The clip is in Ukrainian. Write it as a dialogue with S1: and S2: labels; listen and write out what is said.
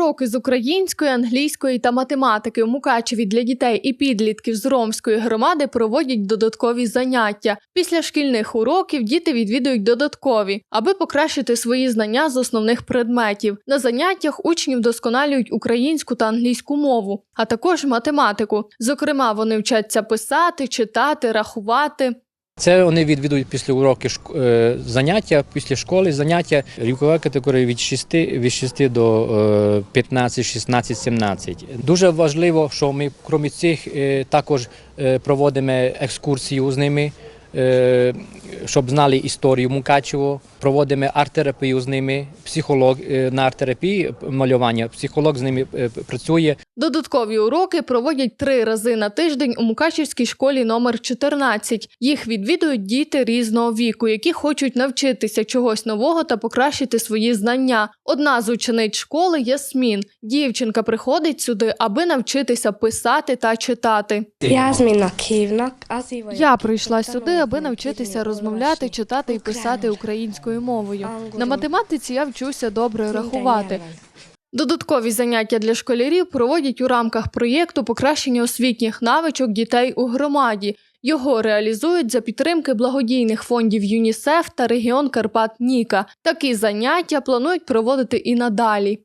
S1: Уроки з української, англійської та математики у Мукачеві для дітей і підлітків з ромської громади проводять додаткові заняття. Після шкільних уроків діти відвідують додаткові, аби покращити свої знання з основних предметів. На заняттях учні вдосконалюють українську та англійську мову, а також математику. Зокрема, вони вчаться писати, читати, рахувати.
S2: Це вони відвідують після уроки е, заняття, після школи заняття вікова категорія від 6, від 6 до е, 15, 16, 17. Дуже важливо, що ми, крім цих, е, також е, проводимо екскурсію з ними, щоб знали історію Мукачево. Проводимо арт-терапію з ними, психолог е, на арт-терапії малювання. Психолог з ними е, працює.
S1: Додаткові уроки проводять три рази на тиждень у Мукачівській школі номер 14. Їх відвідують діти різного віку, які хочуть навчитися чогось нового та покращити свої знання. Одна з учениць школи Ясмін. Дівчинка приходить сюди, аби навчитися писати та читати. Я прийшла сюди, аби навчитися розмовляти, читати і писати
S3: Українською.
S1: Українською мовою. На математиці я вчуся добре рахувати. Додаткові заняття для школярів проводять у рамках проєкту покращення освітніх навичок дітей у громаді. Його реалізують за підтримки благодійних фондів ЮНІСЕФ та регіон Карпат Ніка. Такі заняття планують проводити і надалі.